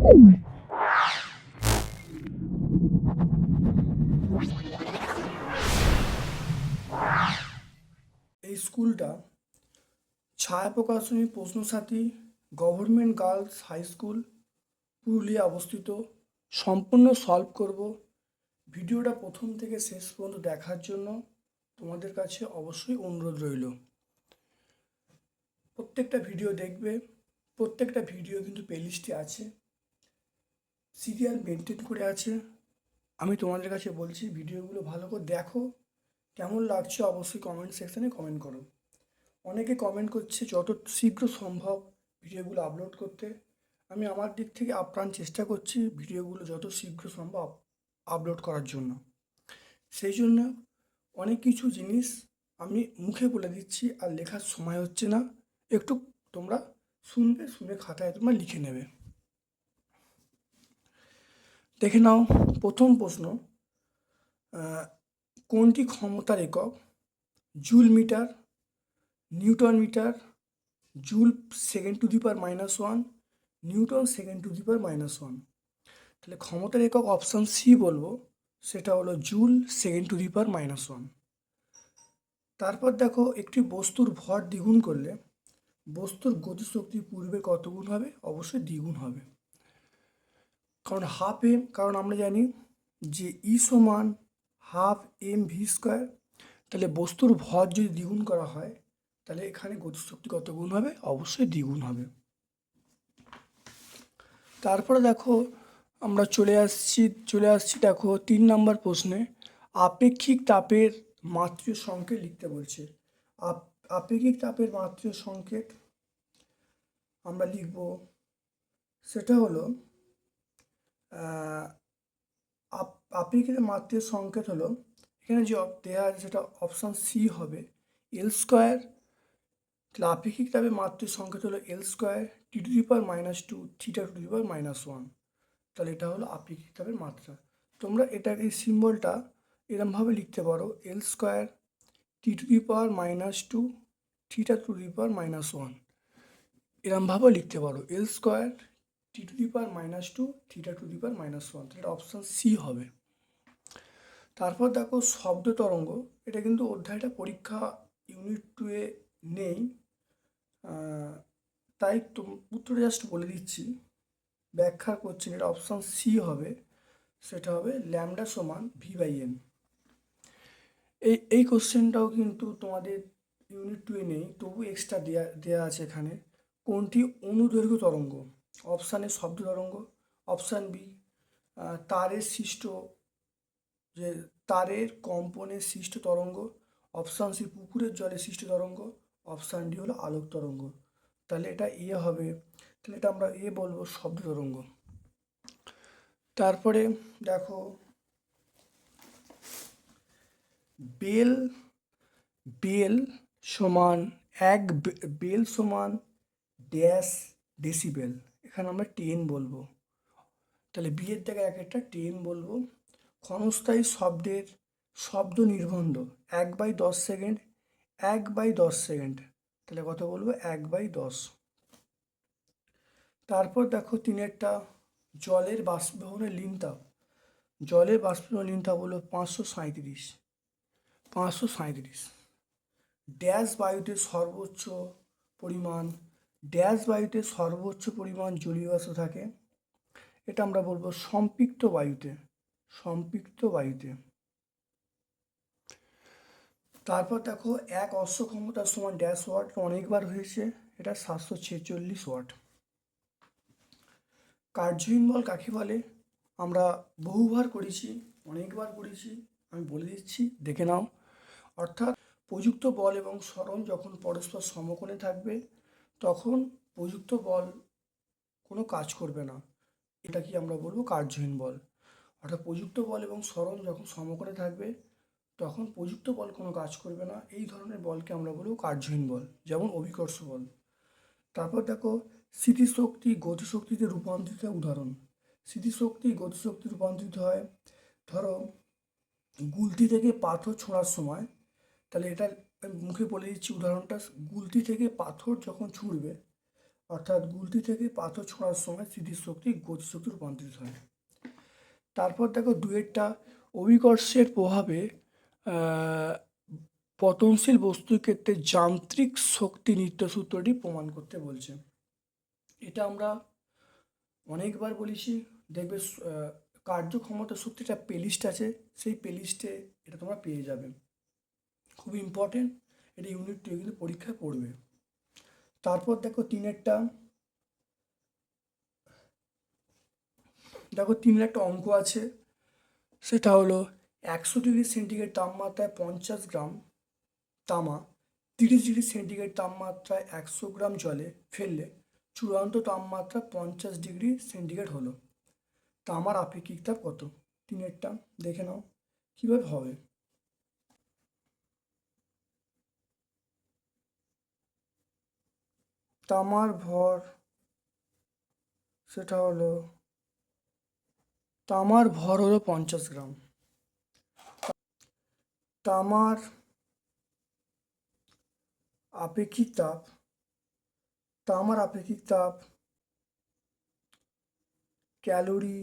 এই স্কুলটা Chhaya Prakashani Prashnasathi government girls high school Purulia অবস্থিত। সম্পূর্ণ সলভ করব ভিডিওটা প্রথম থেকে শেষ পর্যন্ত দেখার জন্য। তোমাদের কাছে অবশ্যই অনুরোধ রইল। প্রত্যেকটা ভিডিও দেখবে, প্রত্যেকটা ভিডিও কিন্তু প্লেলিস্টে আছে। সিরিয়াল মেনটেন করে আছে। আমি তোমাদের কাছে বলছি, ভিডিওগুলো ভালো করে দেখো। কেমন লাগছে অবশ্যই কমেন্ট সেকশানে কমেন্ট করো। অনেকে কমেন্ট করছে, যত শীঘ্র সম্ভব ভিডিওগুলো আপলোড করতে। আমি আমার দিক থেকে আপ্রাণ চেষ্টা করছি ভিডিওগুলো যত শীঘ্র সম্ভব আপলোড করার জন্য। সেই জন্য অনেক কিছু জিনিস আমি মুখে বলে দিচ্ছি আর লেখার সময় হচ্ছে না। একটু তোমরা শুনবে, শুনে খাতায় তোমরা লিখে নেবে। দেখে নাও, প্রথম প্রশ্ন কোনটি ক্ষমতার একক? Joule metre, newton metre, joule second to the power minus one, newton second to the power minus one. তাহলে ক্ষমতার একক অপশান সি বলব, সেটা হলো joule second to the power minus one. তারপর দেখো, একটি বস্তুর ভর দ্বিগুণ করলে, বস্তুর গতিশক্তি পূর্বে কত গুণ হবে? অবশ্যই দ্বিগুণ হবে। কারণ হাফ এম কারণ আমরা জানি যে ই সমান হাফ এম ভি স্কোয়ার তাহলে বস্তুর ভর যদি দ্বিগুণ করা হয়, তাহলে এখানে গতিশক্তি কত গুণ হবে? অবশ্যই দ্বিগুণ হবে। তারপরে দেখো, আমরা চলে আসছি চলে আসছি দেখো তিন নম্বর প্রশ্নে। আপেক্ষিক তাপের মাত্রীয় সংকেত লিখতে বলছে। আপ- আপেক্ষিক তাপের মাত্রীয় সংকেত আমরা লিখব, সেটা হলো আপেক্ষিক মাত্রীয় সংকেত হলো, এখানে যে দেওয়া আছে সেটা অপশান সি হবে। এল স্কোয়ার তাহলে আপেক্ষিক তাপের মাত্রীয় সংকেত হলো L square T to the power minus two theta to the power minus one তাহলে এটা হলো আপেক্ষিক তাপের মাত্রা। তোমরা এটা এই সিম্বলটা এরমভাবে লিখতে পারো L square T to the power minus two theta to the power minus one এরমভাবে লিখতে পারো L square T to the power minus two theta to the power minus one এটা অপশান সি হবে। তারপর দেখো শব্দ তরঙ্গ, এটা কিন্তু অধ্যায়টা পরীক্ষা ইউনিট টুয়ে নেই। তাই তো উত্তরে জাস্ট বলে দিচ্ছি। ব্যাখ্যা করছি এটা অপশান সি হবে, সেটা হবে ল্যামডা সমান ভি বাই এন এই এই কোশ্চেনটাও কিন্তু তোমাদের ইউনিট টুয়ে নেই, তবু এক্সট্রা দেয়া দেওয়া আছে এখানে। কোনটি অনুদৈর্ঘ্য তরঙ্গ? অপশান এ শব্দ তরঙ্গ, অপশান বি তারের সৃষ্ট যে তারের কম্পনে সৃষ্ট তরঙ্গ, অপশান সি পুকুরের জলে সৃষ্ট তরঙ্গ, অপশান ডি হলো আলোক তরঙ্গ। তাহলে এটা এ হবে। তাহলে এটা আমরা এ বলব শব্দ তরঙ্গ। তারপরে দেখো, বেল বেল সমান এক বেল সমান ড্যাশ ডেসিবেল। এখানে আমরা টেন বলব। তাহলে বিয়ের জায়গায় এক একটা টেন বলব। ক্ষণস্থায়ী শব্দের শব্দ নির্বন্ধ, এক বাই দশ সেকেন্ড, এক বাই দশ সেকেন্ড। তাহলে কত বলব? এক বাই দশ। তারপর দেখো তিনেরটা জলের বাষ্পীভবনের লিনতাপ জলের বাষ্পীভবনের লিনতাপ হলো পাঁচশো সাঁইত্রিশ। পাঁচশো সাঁইত্রিশ। ড্যাশ বায়ুতে সর্বোচ্চ পরিমাণ ড্যাশ বায়ুতে সর্বোচ্চ পরিমাণ জলীয় বাষ্প থাকে। এটা আমরা বলব সম্পৃক্ত বায়ুতে সম্পৃক্ত বায়ুতে। তারপর দেখো এক অশ্ব ক্ষমতার সমান ড্যাশ ওয়াট অনেকবার হয়েছে, এটা সাতশো ছেচল্লিশ ওয়াট। কার্যহীন বল কাকে বলে? আমরা বহুবার করেছি, অনেকবার করেছি, আমি বলে দিচ্ছি, দেখে নাও। অর্থাৎ প্রযুক্ত বল এবং স্মরণ যখন পরস্পর সমকোণে থাকবে তখন প্রযুক্ত বল কোনো কাজ করবে না। এটা কি আমরা বলব? কার্যহীন বল। অর্থাৎ প্রযুক্ত বল এবং স্মরণ যখন সমকরে থাকবে, তখন প্রযুক্ত বল কোনো কাজ করবে না। এই ধরনের বলকে আমরা বলব কার্যহীন বল, যেমন অভিকর্ষ বল। তারপর দেখো, স্মৃতিশক্তি গতিশক্তিতে রূপান্তরিত উদাহরণ। স্মৃতিশক্তি গতিশক্তি রূপান্তরিত হয়, ধরো, গুলতি থেকে পাথর ছোঁড়ার সময়। তাহলে এটা আমি মুখে বলে দিচ্ছি, উদাহরণটা গুলতি থেকে পাথর যখন ছুঁড়বে, অর্থাৎ গুলতি থেকে পাথর ছোঁড়ার সময় স্মৃতিশক্তি গতিশক্তি রূপান্তরিত হয়। তারপর দেখো দুয়েরটা অভিকর্ষের প্রভাবে পতনশীল বস্তুর ক্ষেত্রে যান্ত্রিক শক্তি নিত্য সূত্রটি প্রমাণ করতে বলছে। এটা আমরা অনেকবার বলেছি, দেখবে কার্যক্ষমতা শক্তিটা প্লেলিস্ট আছে, সেই প্লেলিস্টে এটা তোমরা পেয়ে যাবে। খুব ইম্পর্টেন্ট এটা ইউনিট টু কিন্তু পরীক্ষায় পড়বে। তারপর দেখো তিনেরটা দেখো তিনের একটা অঙ্ক আছে, সেটা হলো একশো ডিগ্রি সেন্টিগ্রেড তাপমাত্রায় পঞ্চাশ গ্রাম তামা, তিরিশ ডিগ্রি সেন্টিগ্রেড তাপমাত্রায় একশো গ্রাম জলে ফেললে চূড়ান্ত তাপমাত্রা পঞ্চাশ ডিগ্রি সেন্টিগ্রেড হলো। তামার আপেক্ষিক তাপ কত? তিনেরটা দেখে নাও, কীভাবে হবে? তামার ভর, সেটা হলো, তামার ভর হলো পঞ্চাশ গ্রাম। তামার আপেক্ষিক তাপ, তামার আপেক্ষিক তাপ calorie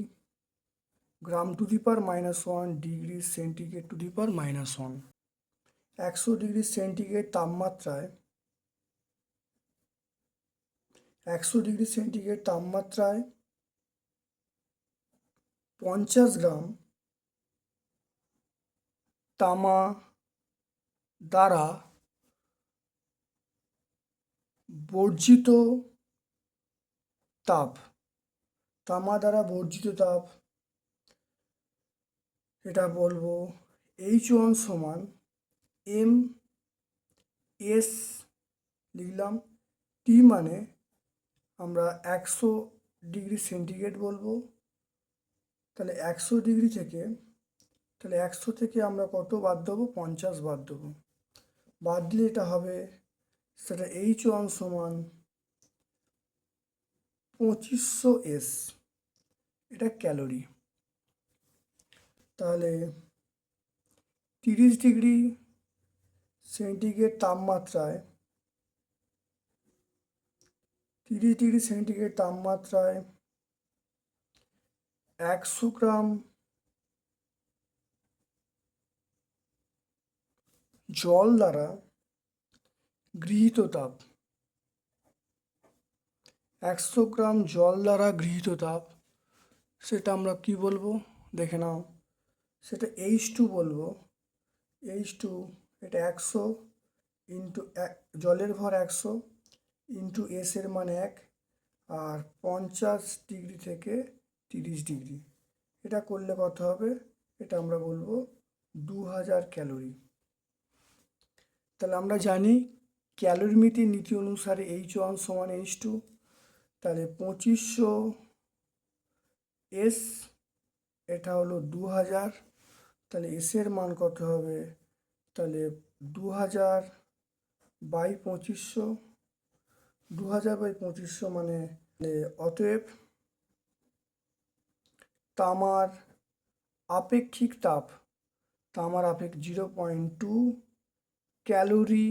gram to the power minus one degree centigrade to the power minus one. একশো ডিগ্রি সেন্টিগ্রেড তাপমাত্রায় একশো ডিগ্রি সেন্টিগ্রেড তাপমাত্রায় পঞ্চাশ গ্রাম তামা দ্বারা বর্জিত তাপ। তামা দ্বারা বর্জিত তাপ, এটা বলব এইচ ওয়ান সমান এম এস লিখলাম টি মানে আমরা একশো ডিগ্রি সেন্টিগ্রেড বলব। তাহলে একশো ডিগ্রি থেকে, তাহলে একশো থেকে আমরা কত বাদ দেবো? পঞ্চাশ বাদ দেবো। বাদ দিলে এটা হবে, সেটা এইচ ওয়ান সমান পঁচিশশো এস এটা ক্যালোরি। তাহলে তিরিশ ডিগ্রি সেন্টিগ্রেড তাপমাত্রায় তিরিশ ডিগ্রি সেন্টিগ্রেড তাপমাত্রায় একশো গ্রাম জল দ্বারা গৃহীত তাপ। একশো গ্রাম জল দ্বারা গৃহীত তাপ, সেটা আমরা কি বলব? দেখে নাও। সেটা এইচ টু বলব। এইচ টু এটা একশো ইন্টু জলের ভর একশো। ইন্টু এস এর মান এক আর পঞ্চাশ ডিগ্রি থেকে তিরিশ ডিগ্রি। এটা করলে কত হবে? এটা আমরা বলব দু হাজার ক্যালোরি। তাহলে আমরা জানি ক্যালোরিমিতির নীতি অনুসারে এইচ ওয়ান সমান এইচ টু। তাহলে পঁচিশশো এস এটা হলো দু হাজার তাহলে এসের মান কত হবে? তাহলে দু হাজার বাই পঁচিশশো। দু হাজার বাই পঁচিশশো মানে অতএব তামার আপেক্ষিক তাপ, তামার আপেক zero point two calorie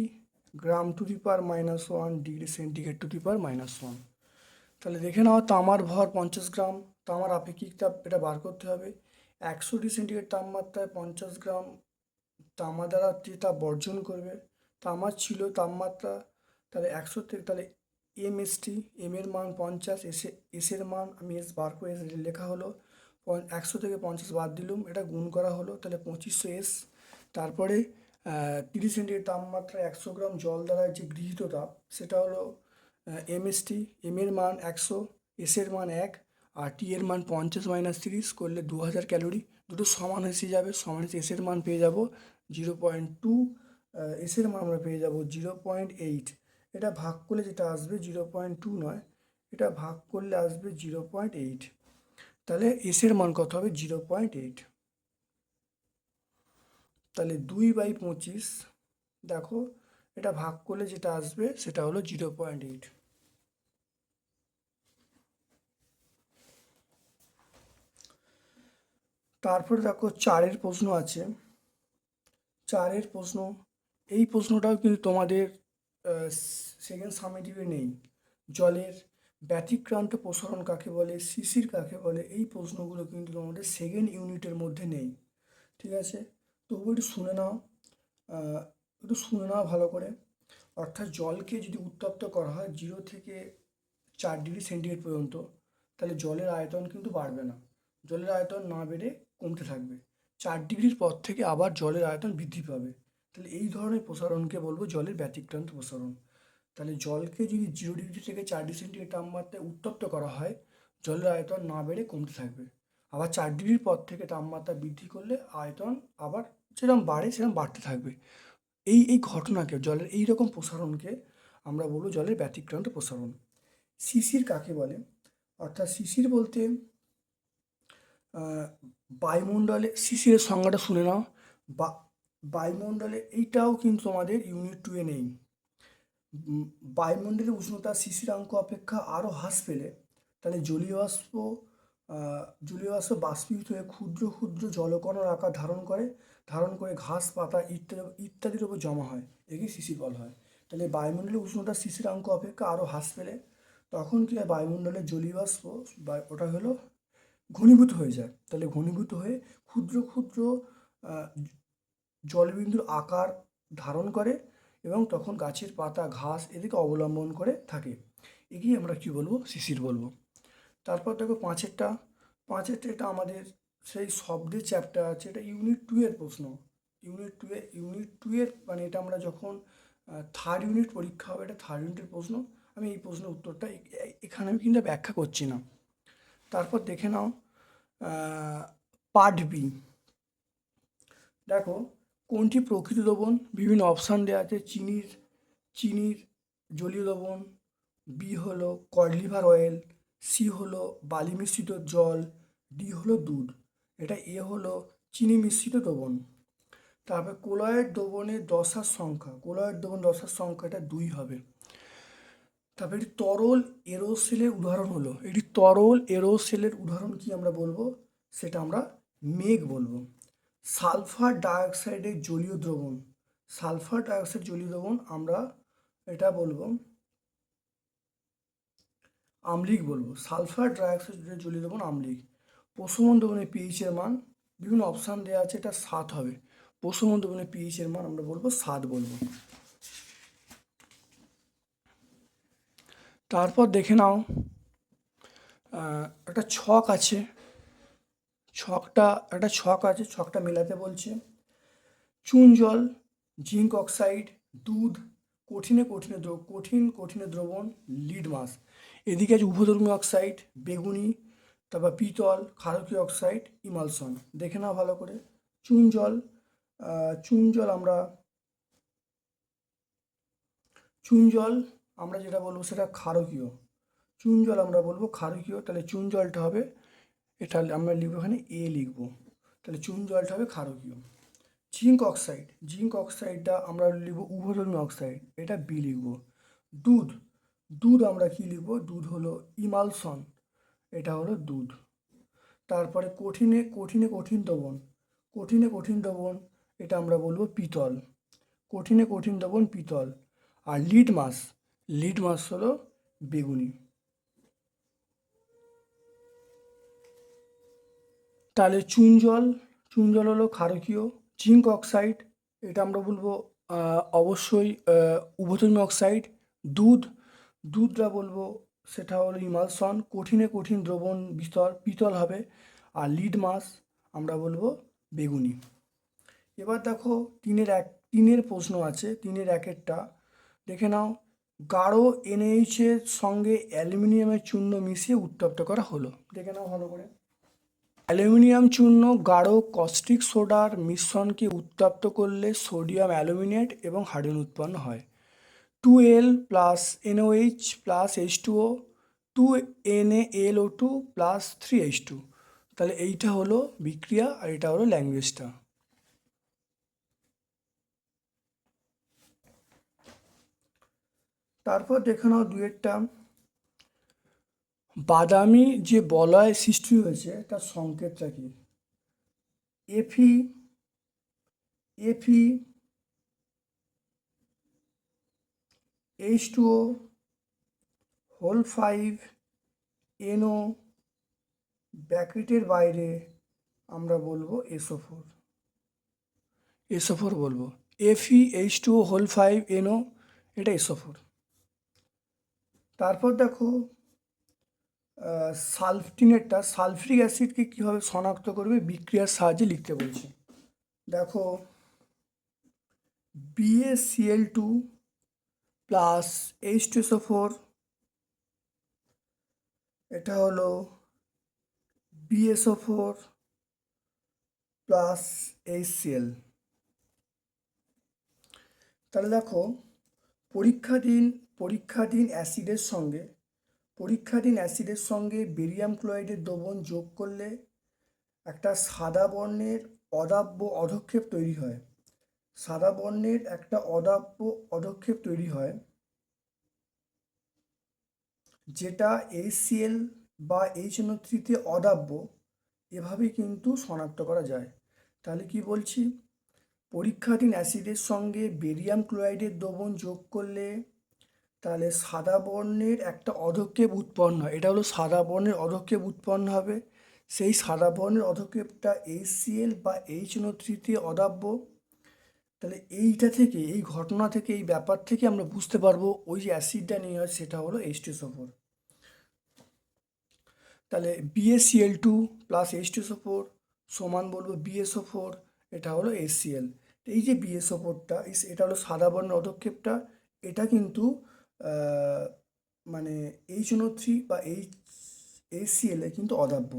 gram to the power minus one degree centigrade to the power minus one. তাহলে দেখে নাও, তামার ভর পঞ্চাশ গ্রাম, তামার আপেক্ষিক তাপ এটা বার করতে হবে। একশো ডিগ্রি সেন্টিগ্রেড তাপমাত্রায় পঞ্চাশ গ্রাম তামা দ্বারা যে তাপ বর্জন করবে, তামার ছিল তাপমাত্রা, তাহলে একশো থেকে, তাহলে এম এস টি এম এর মান পঞ্চাশ এসে এসের মান আমি এস বার করে লেখা হলো একশো থেকে পঞ্চাশ বাদ দিলুম, এটা গুণ করা হলো, তাহলে পঁচিশশো এস। তারপরে তিরিশ সেন্টিগ্রেড তাপমাত্রা একশো গ্রাম জল দ্বারা যে গৃহীত তাপ, সেটা হলো এমএসটি এম এর মান একশো এস এর মান এক, আর টি এর মান পঞ্চাশ মাইনাস তিরিশ করলে দু হাজার ক্যালোরি। দুটো সমান এসে যাবে, সমান এস এর মান পেয়ে যাব, জিরো পয়েন্ট টু এস এর মান আমরা পেয়ে যাব, জিরো পয়েন্ট এইট। এটা ভাগ করলে যেটা আসবে জিরো পয়েন্ট টু নয়, এটা ভাগ করলে আসবে জিরো পয়েন্ট এইট। তাহলে এসের মান কত হবে? Zero point eight. তাহলে দুই বাই পঁচিশ, দেখো, এটা ভাগ করলে যেটা আসবে সেটা হলো জিরো পয়েন্ট এইট। তারপর দেখো চারের প্রশ্ন আছে। চারের প্রশ্ন, এই প্রশ্নটাও কিন্তু তোমাদের সেকেন্ড সামেটিভে নেই। জলের ব্যতিক্রান্ত প্রসারণ কাকে বলে, শিশির কাকে বলে, এই প্রশ্নগুলো কিন্তু তোমাদের সেকেন্ড ইউনিটের মধ্যে নেই। ঠিক আছে? তবু একটু শুনে নাও। একটু শুনে নাও ভালো করে। অর্থাৎ জলকে যদি উত্তপ্ত করা হয় জিরো থেকে চার ডিগ্রি সেন্টিগ্রেড পর্যন্ত, তাহলে জলের আয়তন কিন্তু বাড়বে না। জলের আয়তন না বেড়ে কমতে থাকবে। চার ডিগ্রির পর থেকে আবার জলের আয়তন বৃদ্ধি পাবে। তাহলে এই ধরনের প্রসারণকে বলব জলের ব্যতিক্রান্ত প্রসারণ। তাহলে জলকে যদি জিরো ডিগ্রি থেকে চার ডিগ্রি সেন্টিগ্রেড তাপমাত্রায় উত্তপ্ত করা হয়, জলের আয়তন না বেড়ে কমতে থাকবে। আবার চার ডিগ্রির পর থেকে তাপমাত্রা বৃদ্ধি করলে আয়তন আবার যেরকম বাড়ে সেরকম বাড়তে থাকবে। এই এই ঘটনাকে, জলের এই রকম প্রসারণকে আমরা বলব জলের ব্যতিক্রান্ত প্রসারণ। শিশির কাকে বলে? অর্থাৎ শিশির বলতে বায়ুমণ্ডলে শিশিরের সংজ্ঞাটা শুনে নাও। বা বায়ুমণ্ডলে এইটাও কিন্তু আমাদের ইউনিট টুয়ে নেই। বায়ুমণ্ডলের উষ্ণতা শিশিরাঙ্ক অপেক্ষা আরও হ্রাস পেলে, তাহলে জলীয় বাষ্প জলীয় বাষ্প বাষ্পীভূত হয়ে ক্ষুদ্র ক্ষুদ্র জলকণার আকার ধারণ করে ধারণ করে ঘাস, পাতা ইত্যাদি, ইত্যাদির উপর জমা হয়, একে শিশির বলা হয়। তাহলে বায়ুমণ্ডলের উষ্ণতা শিশিরাঙ্ক অপেক্ষা আরও হ্রাস পেলে, তখন কি হয়, বায়ুমণ্ডলের জলীয় বাষ্প বা ওটা হলো ঘনীভূত হয়ে যায়। তাহলে ঘনীভূত হয়ে ক্ষুদ্র ক্ষুদ্র জলবিন্দুর আকার ধারণ করে এবং তখন গাছের পাতা, ঘাস এদিকে অবলম্বন করে থাকে। এগিয়ে আমরা কি বলব? শিশির বলব। তারপর দেখো পাঁচেরটা। পাঁচেরটা এটা আমাদের সেই শব্দের চ্যাপ্টার আছে, এটা ইউনিট টু এর প্রশ্ন। ইউনিট টু এর ইউনিট টু এর মানে এটা আমরা যখন থার্ড ইউনিট পরীক্ষা হবে, এটা থার্ড ইউনিটের প্রশ্ন। আমি এই প্রশ্নের উত্তরটা এখানে আমি কিন্তু ব্যাখ্যা করছি না। তারপর দেখে নাও পার্ট বি দেখো কোনটি প্রকৃত লবণ? বিভিন্ন অপশান দেওয়া আছে, চিনির চিনির জলীয় লবণ বি হলো কডলিভার অয়েল সি হলো বালি মিশ্রিত জল ডি হলো দুধ। এটা এ হলো চিনি মিশ্রিত দ্রবণ। তারপর কোলয়েড দ্রবণের দশার সংখ্যা। কোলয়েড দ্রবণ দশার সংখ্যা এটা দুই হবে। তারপরে এটি তরল এরোসেলের উদাহরণ হলো। এটি তরল এরোসেলের উদাহরণ কি আমরা বলব? সেটা আমরা মেঘ বলব। সালফার ডাইঅক্সাইডের জলীয় দ্রবণ। সালফার ডাইঅক্সাইড জলীয় দ্রবণ আমরা এটা বলব, আমলিক বলব। সালফার ডাইঅক্সাইডের জলীয় দ্রবণ আমলিক। প্রশমন দ্রবণের পিএইচ এর মান, বিভিন্ন অপশান দেওয়া আছে, এটা সাত হবে। প্রশমন দ্রবণের পিএইচ এর মান আমরা বলব সাত বলব। তারপর দেখে নাও একটা ছক আছে। ছকটা, একটা ছক আছে, ছকটা মেলাতে বলছে। চুন জল, জিঙ্ক অক্সাইড, দুধ, কঠিনে কঠিনে দ্রব, কঠিন কঠিনে দ্রবণ, লিড মাস এদিকে আছে উভধর্মী অক্সাইড, বেগুনি, তারপর পিতল, ক্ষারকীয় অক্সাইড, ইমালসন। দেখে নাও ভালো করে। চুন জল চুন জল আমরা, চুন জল আমরা যেটা বলব সেটা ক্ষারকীয়। চুন জল আমরা বলব ক্ষারকীয়, তাহলে চুন জলটা হবে এটা আমরা লিখব এখানে এ লিখব। তাহলে চুন জলটা হবে ক্ষারকীয়। জিঙ্ক অক্সাইড, জিঙ্ক অক্সাইডটা আমরা লিখব উভধর্মী অক্সাইড, এটা বি লিখব। দুধ দুধ আমরা কি লিখব? দুধ হলো ইমালসন, এটা হলো দুধ। তারপরে কঠিনে কঠিনে কঠিন দ্রবণ, কঠিনে কঠিন দ্রবণ, এটা আমরা বলব পিতল। কঠিনে কঠিন দ্রবণ, পিতল। আর লিড মাস লিড মাস হলো বেগুনি। তাহলে চুন জল চুন জল হলো ক্ষারকীয়। জিঙ্ক অক্সাইড এটা আমরা বলব অবশ্যই আহ, অক্সাইড। দুধ দুধটা বলব সেটা হলো ইমালসন। কঠিনে কঠিন দ্রবণ বিস্তর পিতল হবে। আর লিড মাস আমরা বলব বেগুনি। এবার দেখো তিনের এক তিনের প্রশ্ন আছে তিনের একেরটা। দেখে নাও গাঢ় এনএইচের সঙ্গে অ্যালুমিনিয়ামের চূর্ণ মিশিয়ে উত্তপ্ত করা হলো। দেখে নাও ভালো করে। অ্যালুমিনিয়াম চূর্ণ গাঢ় কস্টিক সোডার মিশ্রণকে উত্তপ্ত করলে সোডিয়াম অ্যালুমিনেট এবং হাইড্রোজেন উৎপন্ন হয়। Two L plus NOH plus H two O, two N L O two plus three H two. তাহলে এইটা হলো বিক্রিয়া আর এটা হলো ল্যাঙ্গুয়েজটা। তারপর দেখে নাও দুয়েরটা বাদামি যে বলয় সৃষ্টি হয়েছে, তার সংকেতটা কি? FE FE, H two O, whole five NO ব্র্যাকেটের বাইরে আমরা বলব এসও ফোর এসও ফোর বলব। FE H two whole five NO এটা এসও ফোর তারপর দেখো সালফটিনেটটা সালফ্রিক অ্যাসিডকে কীভাবে শনাক্ত করবে? বিক্রিয়ার সাহায্যে লিখতে বলছে। দেখো BACL two plus H two SO four এটা হলো বিএসও ফোর প্লাস এইচসিএল তাহলে দেখো, পরীক্ষাধীন পরীক্ষাধীন অ্যাসিডের সঙ্গে পরীক্ষাধীন অ্যাসিডের সঙ্গে বেরিয়াম ক্লোরাইডের দ্রবণ যোগ করলে একটা সাদা বর্ণের অদাব্য অধক্ষেপ তৈরি হয়। সাদা বর্ণের একটা অদাব্য অধক্ষেপ তৈরি হয়, যেটা এইচসিএল বা এইচ থ্রিতে অদাব্য এভাবে কিন্তু শনাক্ত করা যায়। তাহলে কি বলছি? পরীক্ষাধীন অ্যাসিডের সঙ্গে বেরিয়াম ক্লোরাইডের দ্রবণ যোগ করলে তাহলে সাদা বর্ণের একটা অধক্ষেপ উৎপন্ন হয়। এটা হলো সাদা বর্ণের অধক্ষেপ উৎপন্ন হবে। সেই সাদা বর্ণের অধক্ষেপটা এইচসিএল বা এইচ থ্রিতে অদাব্য। তাহলে এইটা থেকে, এই ঘটনা থেকে, এই ব্যাপার থেকে আমরা বুঝতে পারব ওই যে অ্যাসিডটা নিয়ে হয়, সেটা হলো এইচ টু ফোর তাহলে BACL two plus H two four সমান বলব বিএসও ফোর এটা হলো এসসিএল এই যে বিএসও ফোরটা এটা হলো সাদা বর্ণের অধক্ষেপটা। এটা কিন্তু মানে এইচ থ্রি বা এইচ এইচসিএল এ কিন্তু অদাব্য।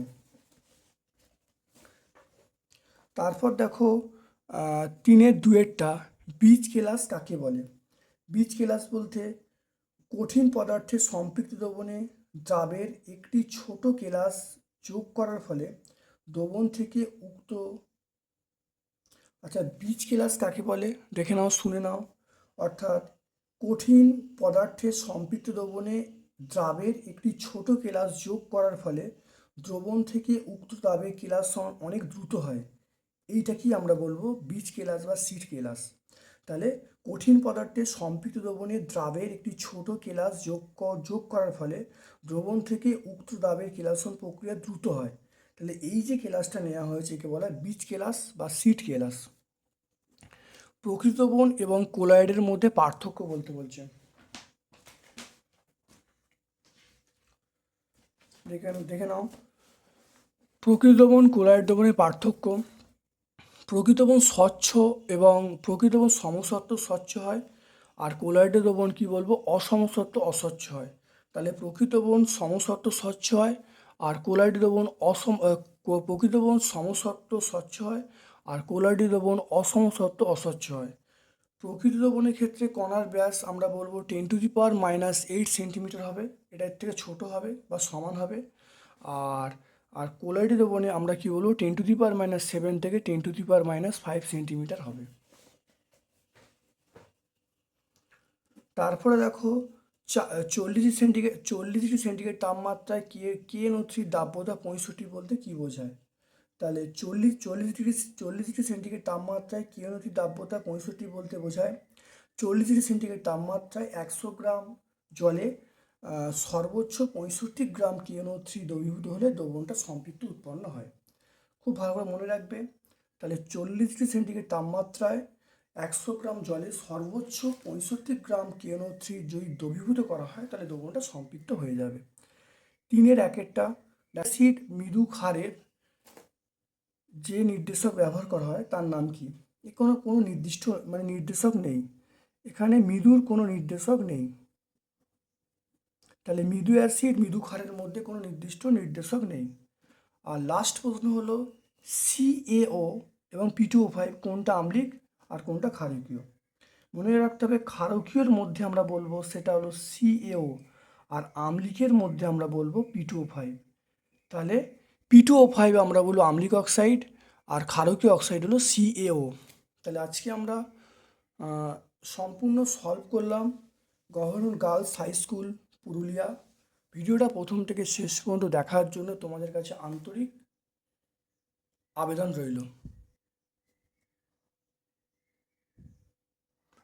তারপর দেখো তিনের দুয়েরটা বীজ কেলাস কাকে বলে? বীজ কেলাস বলতে কঠিন পদার্থে সম্পৃক্ত দ্রবণে দ্রাবের একটি ছোট কেলাস যোগ করার ফলে দ্রবণ থেকে উক্ত আচ্ছা বীজ কেলাস কাকে বলে? দেখে নাও, শুনে নাও। অর্থাৎ কঠিন পদার্থের সম্পৃক্ত দ্রবণে দ্রাবের একটি ছোট কেলাস যোগ করার ফলে দ্রবণ থেকে উক্ত দ্রাবের কেলাস অনেক দ্রুত হয়। এইটা কি আমরা বলব? বীজ কেলাস বা সিট কেলাস। তাহলে কঠিন পদার্থের সম্পৃক্ত দ্রবণে দ্রাবের একটি ছোট কেলাস যোগ যোগ করার ফলে দ্রবণ থেকে উক্ত দ্রাবের কেলাসন প্রক্রিয়া দ্রুত হয়। তাহলে এই যে কেলাসটা নেওয়া হয়েছে, একে বলা বীজ কেলাস বা সিট কেলাস। প্রকৃত বন এবং কোলায়েডের মধ্যে পার্থক্য বলতে বলছে। দেখে দেখে নাও। প্রকৃত বন কোলায়েড দ্রবণের পার্থক্য। প্রকৃত বন স্বচ্ছ এবং প্রকৃত বন সমসত্ব স্বচ্ছ হয়। আর কোলায়েডের দ্রবণ কি বলব? অসমসত্ব অস্বচ্ছ হয়। তাহলে প্রকৃত বন সমসত্ব স্বচ্ছ হয়, আর কোলায়েডের দ্রবণ অসম প্রকৃত বন সমসত্ব স্বচ্ছ হয়। আর কোলায়েডের দ্রবণ অসমসত্ব অস্বচ্ছ হয়। প্রকৃত দ্রবণের ক্ষেত্রে কণার ব্যাস আমরা বলব ten to the power minus eight centimetre হবে। এটা এর থেকে ছোট হবে বা সমান হবে। আর আর কোলাইডি দ্রবণে আমরা কি বলব ten to the power minus seven থেকে ten to the power minus five centimetre হবে। তারপরে দেখো চল্লিশ সেন্টিগ্রেড চল্লিশ ডিগ্রি সেন্টিগ্রেড তাপমাত্রায় কে কে নথির দাব্যতা পঁয়ষট্টি বলতে কী বোঝায়? তাহলে চল্লিশ চল্লিশ ডিগ্রি চল্লিশ ডিগ্রি সেন্টিগ্রেড তাপমাত্রায় কে নথির দাব্যতা পঁয়ষট্টি বলতে বোঝায়। চল্লিশ ডিগ্রি সেন্টিগ্রেড তাপমাত্রায় একশো গ্রাম জলে সর্বোচ্চ পঁয়ষট্টি গ্রাম কিউনো থ্রি দ্রবীভূত হলে দ্রবণটা সম্পৃক্ত উৎপন্ন হয়। খুব ভালো করে মনে রাখবে। তাহলে চল্লিশ ডিগ্রি সেন্টিগ্রেড তাপমাত্রায় একশো গ্রাম জলে সর্বোচ্চ পঁয়ষট্টি গ্রাম কিউনো থ্রি যদি দ্রবীভূত করা হয়, তাহলে দ্রবণটা সম্পৃক্ত হয়ে যাবে। তিনের একেরটা, অ্যাসিড, মৃদু ক্ষারের যে নির্দেশক ব্যবহার করা হয়, তার নাম কি? কোনো কোনো নির্দিষ্ট মানে নির্দেশক নেই। এখানে মৃদুর কোনো নির্দেশক নেই। তাহলে মৃদু অ্যাসিড, মৃদু ক্ষারের মধ্যে কোনো নির্দিষ্ট নির্দেশক নেই। আর লাস্ট প্রশ্ন হলো সিএও এবং পিটুও ফাইভ কোনটা আম্লিক আর কোনটা ক্ষারকীয়? মনে রাখতে হবে, ক্ষারকীয়র মধ্যে আমরা বলব সেটা হলো সিএও আর আম্লিকের মধ্যে আমরা বলব পিটুও ফাইভ তাহলে পিটুও ফাইভ আমরা বলব আম্লিক অক্সাইড আর ক্ষারকীয় অক্সাইড হলো সিএও তাহলে আজকে আমরা সম্পূর্ণ সলভ করলাম government girls high school, Purulia. ভিডিওটা প্রথম থেকে শেষ পর্যন্ত দেখার জন্য তোমাদের কাছে আন্তরিক আবেদন রইল।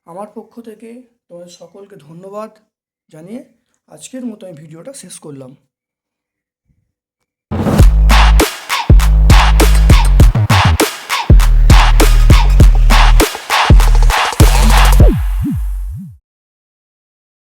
আমার পক্ষ থেকে তোমাদের সকলকে ধন্যবাদ জানিয়ে আজকের মতো আমি ভিডিওটা শেষ করলাম।